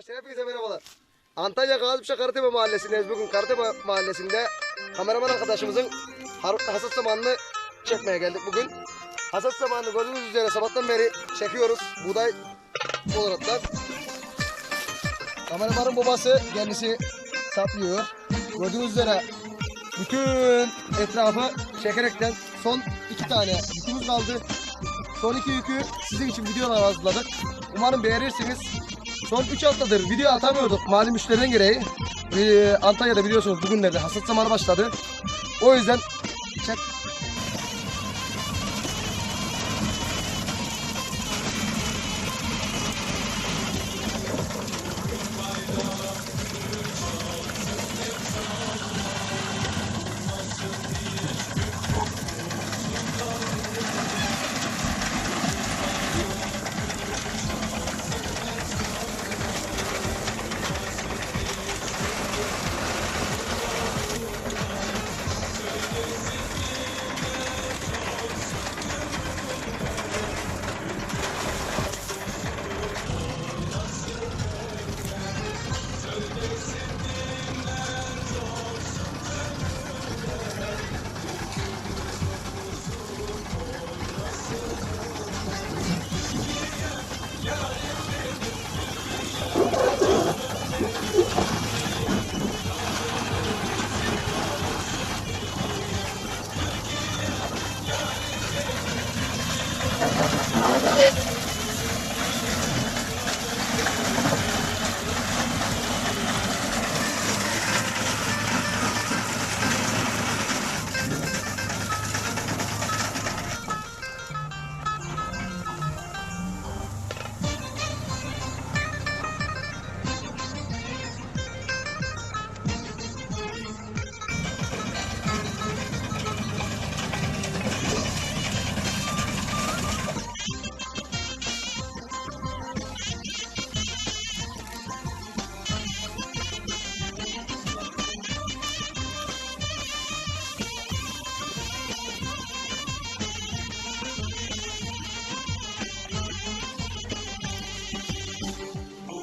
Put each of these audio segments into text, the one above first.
Arkadaşlar hepinize merhabalar. Antalya Gazipşa Karatepe Mahallesi'ndeyiz. Bugün Karatepe Mahallesi'nde kameraman arkadaşımızın hasat zamanını çekmeye geldik bugün. Hasat zamanını gördüğünüz üzere sabahtan beri çekiyoruz. Buğday olaraktan. Kameramanın babası kendisi saplıyor. Gördüğünüz üzere bütün etrafı çekerekten son iki tane yükümüz kaldı. Son iki yükü sizin için videolar hazırladık. Umarım beğenirsiniz. Son 3 haftadır video atamıyorduk malum müşteriden gereği. Ee, Antalya'da biliyorsunuz bugünlerde hasat zamanı başladı. O yüzden çek...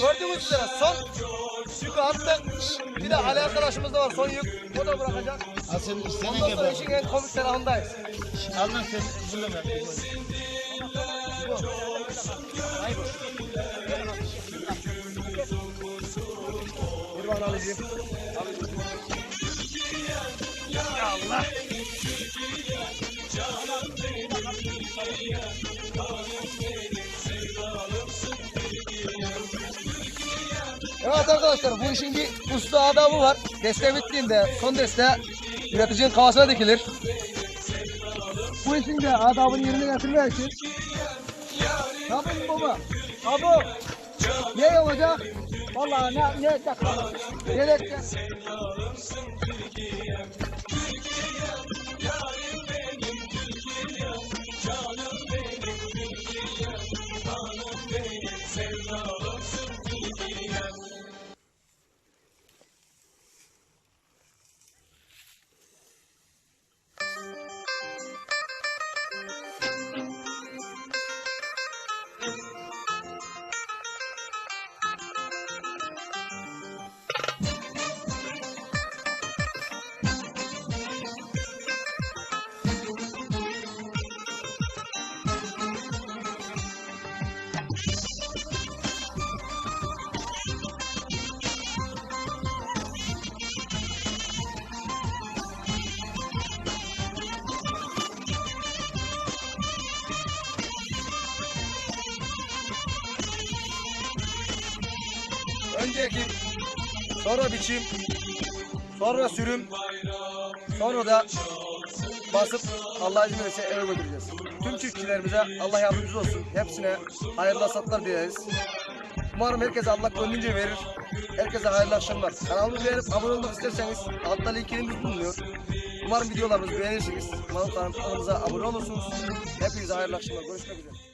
Gördüğünüz üzere son yükü attık. Bir de Ali arkadaşımız da var son yük. O da bırakacak. Asıl Ondan sonra işin en komik tarafındayız. Alman sen bunu ver. Bir bana alayım. Evet arkadaşlar bu işin bir usta adabı var. Deste bittiğinde son deste üreticinin kafasına dikilir. Bu işin de adabını yerine getirmek için Tamam mı baba? Abi ne yapacak? Vallahi ne ne edecek? Ne edecek? Önce ekim, sonra biçim, sonra sürüm, sonra da basıp Allah izin verirse eve götüreceğiz. Tüm çiftçilerimize Allah yardımcısı olsun. Hepsine hayırlı hasatlar dileriz. Umarım herkese Allah gönlünce verir. Herkese hayırlı akşamlar. Kanalımızı beğenip abone olmak isterseniz altta linkimiz bulunuyor. Umarım videolarımızı beğenirsiniz. Kanalımıza abone olursunuz. Hepinize hayırlı akşamlar. Görüşmek üzere.